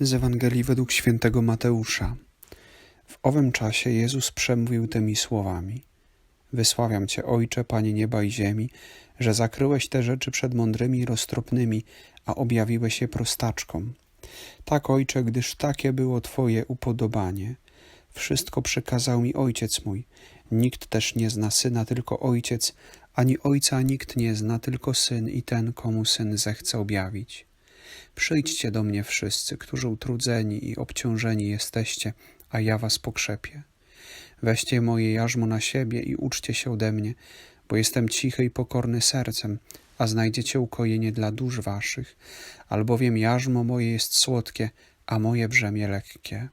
Z Ewangelii według świętego Mateusza. W owym czasie Jezus przemówił tymi słowami: Wysławiam Cię, Ojcze, Panie nieba i ziemi, że zakryłeś te rzeczy przed mądrymi i roztropnymi, a objawiłeś je prostaczkom. Tak, Ojcze, gdyż takie było Twoje upodobanie. Wszystko przekazał mi Ojciec mój. Nikt też nie zna Syna, tylko Ojciec, ani Ojca nikt nie zna, tylko Syn i ten, komu Syn zechce objawić. Przyjdźcie do mnie wszyscy, którzy utrudzeni i obciążeni jesteście, a ja was pokrzepię. Weźcie moje jarzmo na siebie i uczcie się ode mnie, bo jestem cichy i pokorny sercem, a znajdziecie ukojenie dla dusz waszych, albowiem jarzmo moje jest słodkie, a moje brzemię lekkie.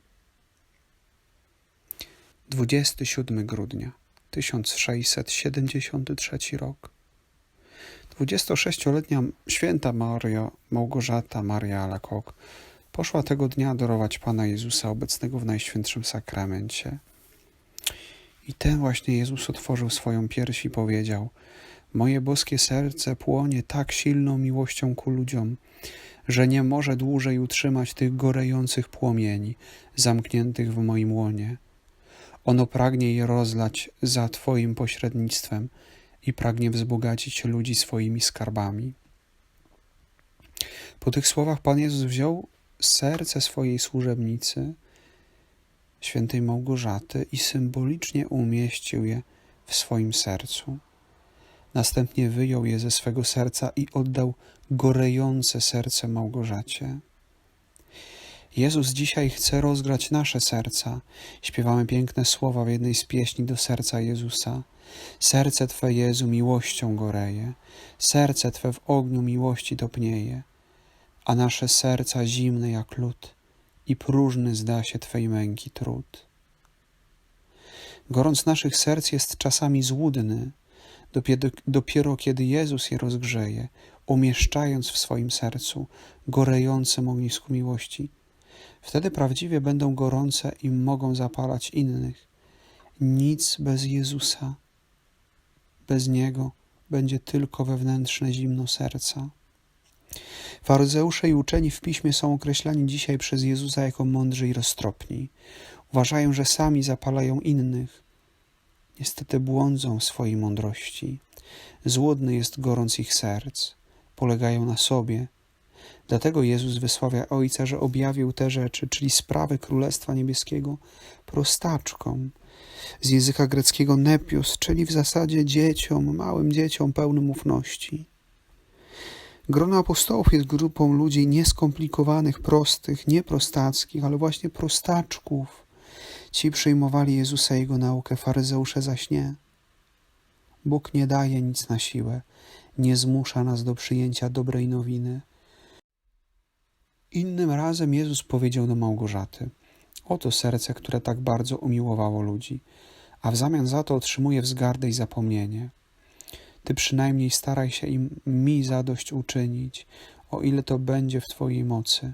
27 grudnia 1673 rok. 26-letnia święta Maria Małgorzata Maria Alakok poszła tego dnia adorować Pana Jezusa obecnego w Najświętszym Sakramencie. I ten właśnie Jezus otworzył swoją pierś i powiedział: Moje boskie serce płonie tak silną miłością ku ludziom, że nie może dłużej utrzymać tych gorejących płomieni zamkniętych w moim łonie. Ono pragnie je rozlać za Twoim pośrednictwem i pragnie wzbogacić ludzi swoimi skarbami. Po tych słowach Pan Jezus wziął serce swojej służebnicy, świętej Małgorzaty, i symbolicznie umieścił je w swoim sercu. Następnie wyjął je ze swego serca i oddał gorejące serce Małgorzacie. Jezus dzisiaj chce rozgrać nasze serca. Śpiewamy piękne słowa w jednej z pieśni do serca Jezusa. Serce Twe, Jezu, miłością goreje, serce Twe w ogniu miłości topnieje, a nasze serca zimne jak lód i próżny zda się Twej męki trud. Gorąc naszych serc jest czasami złudny, dopiero, dopiero kiedy Jezus je rozgrzeje, umieszczając w swoim sercu gorejącym ognisku miłości, Wtedy prawdziwie będą gorące i mogą zapalać innych. Nic bez Jezusa, bez Niego będzie tylko wewnętrzne zimno serca. Faryzeusze i uczeni w piśmie są określani dzisiaj przez Jezusa jako mądrzy i roztropni. Uważają, że sami zapalają innych. Niestety błądzą swojej mądrości. Złudny jest gorąc ich serc. Polegają na sobie, Dlatego Jezus wysławia Ojca, że objawił te rzeczy, czyli sprawy Królestwa Niebieskiego, prostaczkom. Z języka greckiego nepios, czyli w zasadzie dzieciom, małym dzieciom pełnym ufności. Grono apostołów jest grupą ludzi nieskomplikowanych, prostych, nie prostackich, ale właśnie prostaczków. Ci przyjmowali Jezusa i Jego naukę, faryzeusze zaś nie. Bóg nie daje nic na siłę, nie zmusza nas do przyjęcia dobrej nowiny – Innym razem Jezus powiedział do Małgorzaty: Oto serce, które tak bardzo umiłowało ludzi, a w zamian za to otrzymuje wzgardę i zapomnienie. Ty przynajmniej staraj się im mi zadość uczynić, o ile to będzie w Twojej mocy,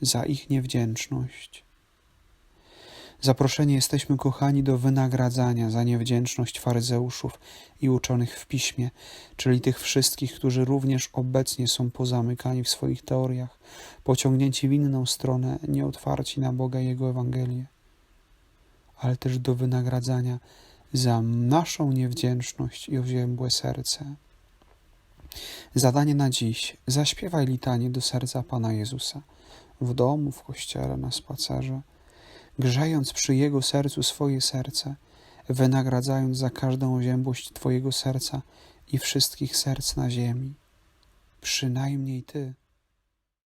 za ich niewdzięczność. Zaproszeni jesteśmy, kochani, do wynagradzania za niewdzięczność faryzeuszów i uczonych w piśmie, czyli tych wszystkich, którzy również obecnie są pozamykani w swoich teoriach, pociągnięci w inną stronę, nieotwarci na Boga i Jego Ewangelię, ale też do wynagradzania za naszą niewdzięczność i oziębłe serce. Zadanie na dziś. Zaśpiewaj litanie do serca Pana Jezusa. W domu, w kościele, na spacerze grzejąc przy Jego sercu swoje serce, wynagradzając za każdą oziębłość Twojego serca i wszystkich serc na ziemi. Przynajmniej Ty.